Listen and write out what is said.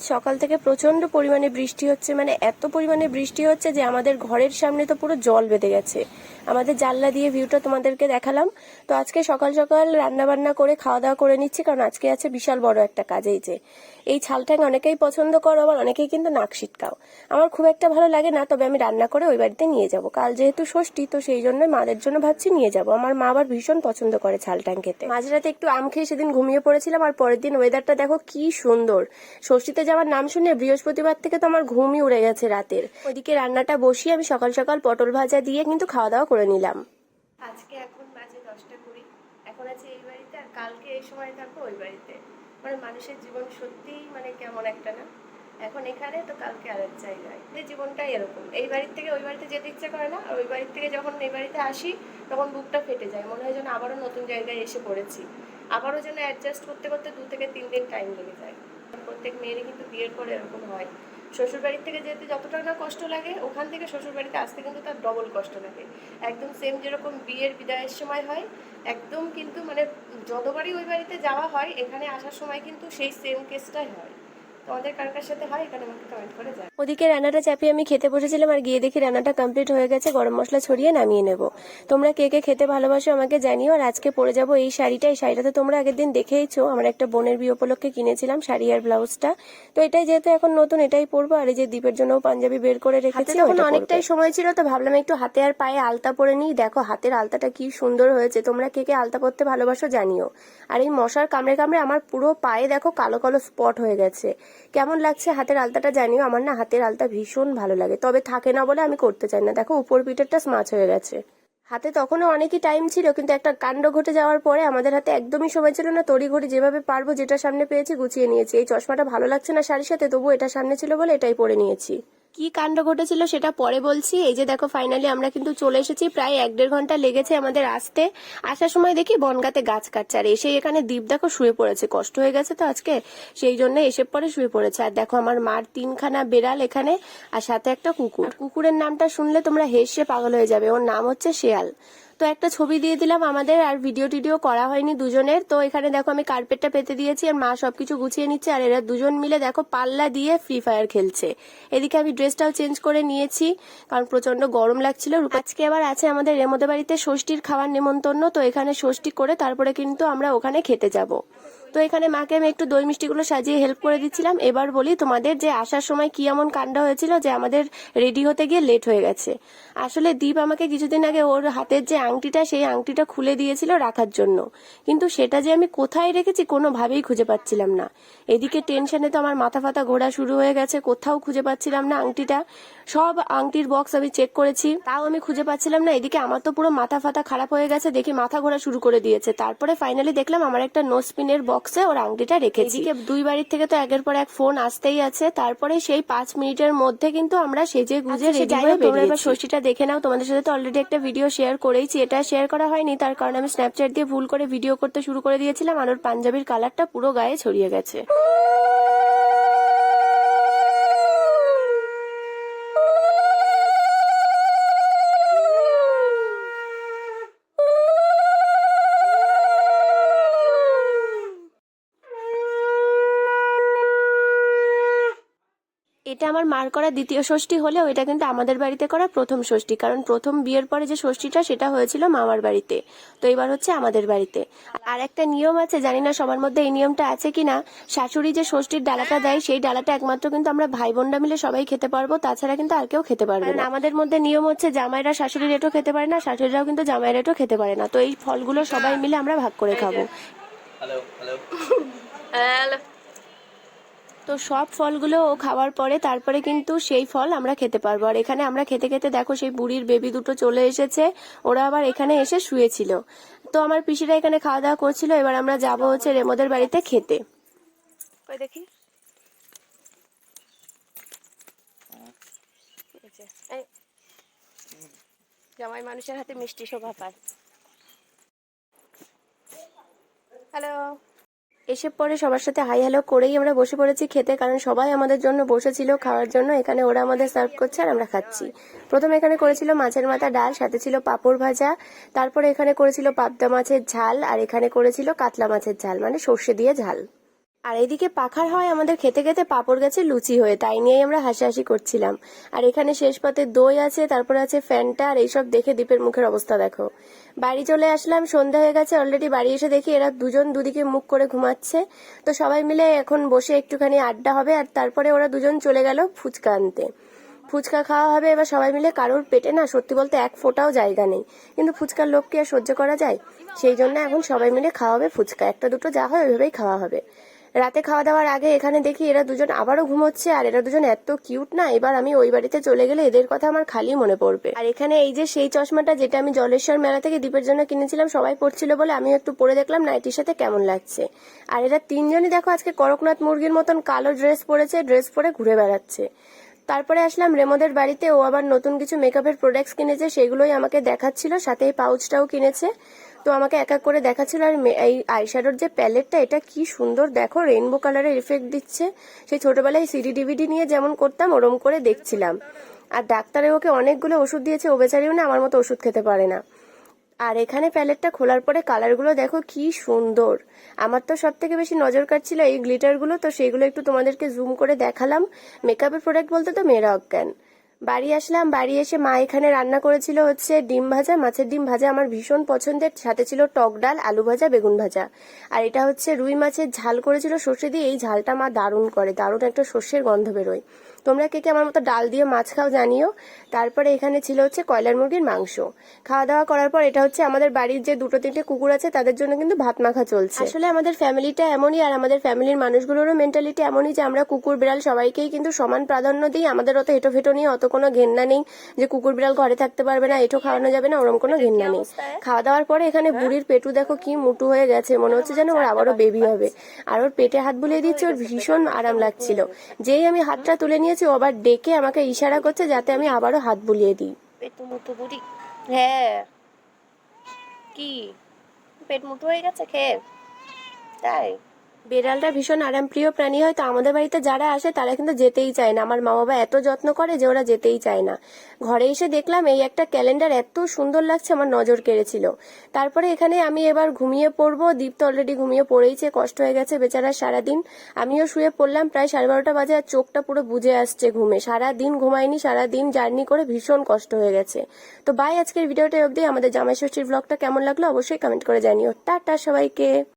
আজ সকাল থেকে প্রচণ্ড পরিমাণে বৃষ্টি হচ্ছে মানে এত পরিমাণে বৃষ্টি হচ্ছে যে আমাদের ঘরের সামনে তো পুরো জল বেঁধে গেছে। আমাদের জানলা দিয়ে ভিউটা তোমাদেরকে দেখালাম। তো আজকে সকাল সকাল রান্না বান্না করে খাওয়া দাওয়া করে নিচ্ছি, কারণ আজকে আছে বিশাল বড় একটা কাজ এই যে। এই ছালটাং অনেকেই পছন্দ করো, আবার অনেকেই কিন্তু নাক সিটকাও। আমার খুব একটা ভালো লাগে না, তবে আমি রান্না করে ওই বাড়িতে নিয়ে যাব। কাল যেহেতু ষষ্ঠী, তো সেই জন্য মাদের জন্য ভাবছি নিয়ে যাব। আমার মা আবার ভীষণ পছন্দ করে ছালটাং খেতে। মাঝরাতে একটু আম খেয়ে সেদিন ঘুমিয়ে পড়েছিলাম, আর পরের দিন ওয়েদারটা দেখো কি সুন্দর। ষষ্ঠীতে যাওয়ার নাম শুনে বৃহস্পতিবার থেকে তো আমার ঘুমই উড়ে গেছে রাতের। ওইদিকে রান্নাটা বসিয়ে আমি সকাল সকাল পটল ভাজা দিয়ে কিন্তু খাওয়া দাওয়া করে নিলাম। আজকে এখন বাজে দশটা কুড়ি। এখন আছে এই বাড়িতে আর কালকে এই সময় থাকব ওই বাড়িতে। মানে মানুষের জীবন মানে কেমন একটা না? এখন এখানে তো কালকে আর এক জায়গায়। এই জীবনটাই এরকম। এই বাড়ির থেকে ওই বাড়িতে যেতে ইচ্ছে করে না। আর ওই বাড়ির থেকে যখন এই বাড়িতে আসি, তখন বুকটা ফেটে যায়। মনে হয় যেন আবারও নতুন জায়গায় এসে পড়েছি। আবারও যেন অ্যাডজাস্ট করতে করতে দু থেকে তিন দিন টাইম লেগে যায়। প্রত্যেক মেয়েরই কিন্তু বিয়ের পরে এরকম হয়। শ্বশুর বাড়ির থেকে যেতে যতটা না কষ্ট লাগে, ওখান থেকে শ্বশুর বাড়িতে আসতে কিন্তু তার ডবল কষ্ট লাগে। একদম সেম যেরকম বিয়ের বিদায়ের সময় হয়, একদম কিন্তু মানে যতবারই ওই বাড়িতে যাওয়া হয়, এখানে আসার সময় কিন্তু সেই সেম কেসটাই হয়। তোমাদের কার কার সাথে হয় এখানে আমাকে কমেন্ট করে যায় ওদিকে রান্নাটা চাপিয়ে আমি খেতে বসেছিলাম আর গিয়ে দেখি রান্নাটা কমপ্লিট হয়ে গেছে গরম মশলা ছড়িয়ে নামিয়ে নেব। তোমরা কে কে খেতে ভালোবাসো আমাকে জানিও আর আজকে পরে যাব এই শাড়িটা। এই শাড়িটা তো তোমরা আগের দিন দেখেইছো আমার একটা বোনের বিয়ে উপলক্ষে কিনেছিলাম শাড়ি আর ব্লাউজটা। তো এটাই যেহেতু এখন নতুন এটাই পরবো। আর এই যে দ্বীপের জন্য পাঞ্জাবি বের করে রেখেছি এখন অনেকটাই সময় ছিল তো ভাবলাম একটু হাতে আর পায়ে আলতা পরে নিই। দেখো হাতের আলতাটা কি সুন্দর হয়েছে। তোমরা কে কে আলতা পরতে ভালোবাসো জানিও। আর এই মশার কামড়ে কামড়ে আমার পুরো পায়ে দেখো কালো কালো স্পট হয়ে গেছে। কেমন লাগছে হাতের আলতাটা জানিও, আমার না হাতের আলতা ভীষণ ভালো লাগে। তবে থাকে না বলে আমি করতে চাই না। দেখো, উপর পিঠেরটা স্মাচ হয়ে গেছে। হাতে তখনও অনেকই টাইম ছিল, কিন্তু একটা কাণ্ড ঘটে যাওয়ার পরে আমাদের হাতে একদমই সময় ছিল না। তড়ি ঘড়ি যেভাবে পারব, যেটা সামনে পেয়েছি গুছিয়ে নিয়েছি। এই চশমাটা ভালো লাগছে না শাড়ির সাথে তবু এটা সামনে ছিল বলে এটাই পরে নিয়েছি। কি কাণ্ড ঘটেছিল সেটা পরে বলছি। এই যে দেখো ফাইনালি আমরা কিন্তু চলে এসেছি। প্রায় এক দেড় ঘণ্টা লেগেছে আমাদের আসতে। আসার সময় দেখি বনগাতে গাছ কাটছে। আর এসে এখানে দ্বীপ দেখো শুয়ে পড়েছে। কষ্ট হয়ে গেছে তো আজকে। সেই জন্য এসে পরে শুয়ে পড়েছে। আর দেখো আমার মার তিনখানা বেড়াল এখানে, আর সাথে একটা কুকুর। কুকুরের নামটা শুনলে তোমরা হেসে পাগল হয়ে যাবে। ওর নাম হচ্ছে শেয়াল। তো একটা ছবি দিয়ে দিলাম আমাদের, আর ভিডিও টিডিও করা হয়নি দুজনের। তো এখানে দেখো আমি কার্পেটটা পেতে দিয়েছি, আর মা সবকিছু গুছিয়ে নিচ্ছে, আর এরা দুজন মিলে দেখো পাল্লা দিয়ে ফ্রি ফায়ার খেলছে। এদিকে আমি ড্রেসটাও চেঞ্জ করে নিয়েছি, কারণ প্রচণ্ড গরম লাগছিল। আজকে আবার আছে আমাদের রেমোদে বাড়িতে ষষ্ঠীর খাওয়ার নেমন্তন্ন, তো এখানে ষষ্ঠী করে তারপরে কিন্তু আমরা ওখানে খেতে যাব। তো এখানে মাকে আমি একটু দই মিষ্টিগুলো সাজিয়ে হেল্প করে দিচ্ছিলাম। এবার বলি তোমাদের যে আসার সময় কি এমন কাণ্ড হয়েছিল যে আমাদের রেডি হতে গিয়ে লেট হয়ে গেছে। আসলে দীপ আমাকে কিছুদিন আগে ওর হাতের যে আংটিটা, সেই আংটিটা খুলে দিয়েছিল রাখার জন্য। কিন্তু সেটা যে আমি কোথায় রেখেছি কোনোভাবেই খুঁজে পাচ্ছিলাম না। এদিকে টেনশনে তো আমার মাথা ফাতা ঘোরা শুরু হয়ে গেছে, কোথাও খুঁজে পাচ্ছিলাম না আংটিটা। সব আংটির বক্স আমি চেক করেছি, তাও আমি খুঁজে পাচ্ছিলাম না। এদিকে আমার তো পুরো মাথা ফাতা খারাপ হয়ে গেছে, দেখি মাথা ঘোরা শুরু করে দিয়েছে। তারপরে ফাইনালি দেখলাম আমার একটা নোসপিনের বক্সে ওর আংটিটা রেখেছি। এদিকে দুই বাড়ির থেকে তো একের পর এক ফোন আসতেই আছে। তারপরে সেই পাঁচ মিনিটের মধ্যে কিন্তু আমরা সেজে গুজে রেডি হয়ে তোমরা এবার ষষ্ঠীটা দেখে নাও। তোমাদের সাথে তো অলরেডি একটা ভিডিও শেয়ার করেইছি। এটা শেয়ার করা হয়নি তার কারণে আমি স্ন্যাপচ্যাট দিয়ে ভুল করে ভিডিও করতে শুরু করে দিয়েছিলাম। আর ওর পাঞ্জাবির কালারটা পুরো গায়ে ছড়িয়ে গেছে। এটা আমার মার করা দ্বিতীয় ষষ্ঠী হলেও এটা কিন্তু আমাদের বাড়িতে করা প্রথম ষষ্ঠী। কারণ প্রথম বিয়ের পরে যে ষষ্ঠীটা সেটা হয়েছিল মামার বাড়িতে। তো এবার হচ্ছে আমাদের বাড়িতে। আর একটা নিয়ম আছে জানি না সবার মধ্যে এই নিয়মটা আছে কিনা। শাশুড়ি যে ষষ্ঠীর ডালাটা দেয় সেই ডালাটা একমাত্র কিন্তু আমরা ভাই বোনরা মিলে সবাই খেতে পারব তাছাড়া কিন্তু আর কেউ খেতে পারবে না। আমাদের মধ্যে নিয়ম হচ্ছে জামাইরা শাশুড়ির এটো খেতে পারে না শাশুড়িরাও কিন্তু জামাইয়ের এটো খেতে পারে না। তো এই ফলগুলো সবাই মিলে আমরা ভাগ করে খাব। হ্যালো হ্যালো হ্যালো তো সব ফলগুলো ও খাওয়ার পরে তারপরে কিন্তু সেই ফল আমরা খেতে পারব। আর এখানে আমরা খেতে খেতে দেখো সেই বুড়ির বেবি দুটো চলে এসেছে। ওরা আবার এখানে এসে শুয়েছিল। তো আমার পিসিরা এখানে খাওয়া দাওয়া করছিল। এবার আমরা যাব হচ্ছে রেমোদের বাড়িতে খেতে। দেখি। জামাই মানুষের হাতে মিষ্টি শোভা পায়। হ্যালো। এসে পরে সবার সাথে হাই হ্যালো করেই আমরা বসে পড়েছি খেতে, কারণ সবাই আমাদের জন্য বসেছিল খাওয়ার জন্য। এখানে ওরা আমাদের সার্ভ করছে আর আমরা খাচ্ছি। প্রথমে এখানে করেছিল মাছের মাথা ডাল, সাথে ছিল পাপড় ভাজা। তারপরে এখানে করেছিল পাবদা মাছের ঝাল, আর এখানে করেছিল কাতলা মাছের ঝাল মানে সর্ষে দিয়ে ঝাল। আর এদিকে পাখার হয় আমাদের খেতে খেতে পাপড় গেছে লুচি হয়ে, তাই নিয়েই আমরা হাসাহাসি করছিলাম। আর এখানে শেষ পাতে দই আছে, তারপরে আছে ফ্যানটা, আর এইসব দেখে দীপের মুখের অবস্থা দেখো। বাড়ি চলে আসলাম, সন্ধ্যা হয়ে গেছে অলরেডি বাড়ি এসে দেখি এরা দুজন দুদিকে মুখ করে ঘুমাচ্ছে। তো সবাই মিলে এখন বসে একটুখানি আড্ডা হবে, আর তারপরে ওরা দুজন চলে গেল ফুচকা আনতে। ফুচকা খাওয়া হবে এবার সবাই মিলে, কারোর পেটে না, সত্যি বলতে এক ফোঁটাও জায়গা নেই। কিন্তু ফুচকার লোককে আর সহ্য করা যায়? সেই জন্য এখন সবাই মিলে খাওয়া হবে ফুচকা। একটা দুটো যা হয় ওইভাবেই খাওয়া হবে। রাতে খাওয়া দাওয়ার আগে এখানে দেখি এরা দুজন আবারও ঘুমোচ্ছে, আর এরা দুজন এত কিউট না, এবার আমি ওই বাড়িতে চলে গেলে এদের কথা আমার খালি মনে পড়বে। আর এখানে এই যে সেই চশমাটা যেটা আমি জলেশ্বর মেলা থেকে দ্বীপের জন্য কিনেছিলাম, সবাই পড়ছিল বলে আমি একটু পরে দেখলাম নাইটির সাথে কেমন লাগছে। আর এরা তিনজনই দেখো আজকে করকনাথ মুরগির মতন কালো ড্রেস পরেছে, ড্রেস পরে ঘুরে বেড়াচ্ছে। তারপরে আসলাম রেমোদের বাড়িতে, ও আবার নতুন কিছু মেকআপের প্রোডাক্টস কিনেছে, সেগুলোই আমাকে দেখাচ্ছিল, সাথে এই পাউচটাও কিনেছে। তো আমাকে এক এক করে দেখাচ্ছিল আর এই আইশ্যাডোর যে প্যালেটটা এটা কি সুন্দর। দেখো রেইনবো কালারের এফেক্ট দিচ্ছে। সেই ছোটবেলায় সিডি ডিভিডি নিয়ে যেমন করতাম, ওরম করে দেখছিলাম। আর ডাক্তারে ওকে অনেকগুলো ওষুধ দিয়েছে, ও বেচারিও না আমার মতো ওষুধ খেতে পারে না। আর এখানে প্যালেটটা খোলার পরে কালারগুলো দেখো, কি সুন্দর। আমার তো সব থেকে বেশি নজর কাটছিল এই গ্লিটারগুলো তো সেইগুলো একটু তোমাদেরকে জুম করে দেখালাম। মেকআপের প্রোডাক্ট বলতে তো মেয়েরা অজ্ঞান। বাড়ি আসলাম, বাড়ি এসে মা এখানে রান্না করেছিল হচ্ছে ডিম ভাজা। মাছের ডিম ভাজা আমার ভীষণ পছন্দের। সাথে ছিল টক ডাল, আলু ভাজা, বেগুন ভাজা। আর এটা হচ্ছে রুই মাছের ঝাল করেছিল। সর্ষে দিয়ে এই ঝালটা মা দারুণ করে। দারুণ একটা সর্ষের গন্ধ বেরোয়। তোমরা কে কে আমার মতো ডাল দিয়ে মাছ খাও জানিও। তারপরে এখানে ছিল হচ্ছে কয়লার মুরগির মাংস। খাওয়া দাওয়া করার পর এটা হচ্ছে আমাদের বাড়ির যে দুটো তিনটে কুকুর আছে, তাদের জন্য কিন্তু ভাত মাখা চলছে। আসলে আমাদের ফ্যামিলিটা এমনই আর আমাদের ফ্যামিলির মানুষগুলোরও মেন্টালিটি এমনই যে আমরা কুকুর, বিড়াল সবাইকেই কিন্তু সমান প্রাধান্য দিই। আমাদের অত হেঁটো ফেটো নিয়ে অত কোনো ঘেন্না নেই যে কুকুর বিড়াল ঘরে থাকতে পারবে না এটো খাওয়ানো যাবে না ওরকম কোনো ঘেন্না নেই। খাওয়া দাওয়ার পরে এখানে বুড়ির পেটু দেখো কি মুটু হয়ে গেছে মনে হচ্ছে যেন ওর আবারও বেবি হবে। আর ওর পেটে হাত বুলিয়ে দিচ্ছে ওর ভীষণ আরাম লাগছিল। যেই আমি হাতটা তুলে নিয়েছি ও আবার ডেকে আমাকে ইশারা করছে যাতে আমি আবারও হাত বুলিয়ে দিই। পেটু মুটু বুড়ি। হ্যাঁ। কি? পেট মুটু হয়ে গেছে খেয়ে। তাই? বেড়ালটা ভীষণ আরামপ্রিয় প্রাণী হয়, তো আমাদের বাড়িতে যারা আসে তারা কিন্তু যেতেই চায় না। আমার মা বাবা এত যত্ন করে যে ওরা যেতেই চায় না। ঘরে এসে দেখলাম এই একটা ক্যালেন্ডার এত সুন্দর লাগছে, আমার নজর কেড়েছিল। তারপরে এখানে আমি এবার ঘুমিয়ে পড়ব। দীপ তো অলরেডি ঘুমিয়ে পড়েইছে, কষ্ট হয়ে গেছে বেচারা সারাদিন। আমিও শুয়ে পড়লাম, প্রায় সাড়ে বারোটা বাজে আর চোখটা পুরো বুঝে আসছে ঘুমে। সারা দিন ঘুমাইনি সারা দিন জার্নি করে ভীষণ কষ্ট হয়ে গেছে। তো বাই আজকের ভিডিওটা অবধি। আমাদের জামাই ষষ্ঠীর ব্লগটা কেমন লাগল অবশ্যই কমেন্ট করে জানিও। টাটা সবাইকে।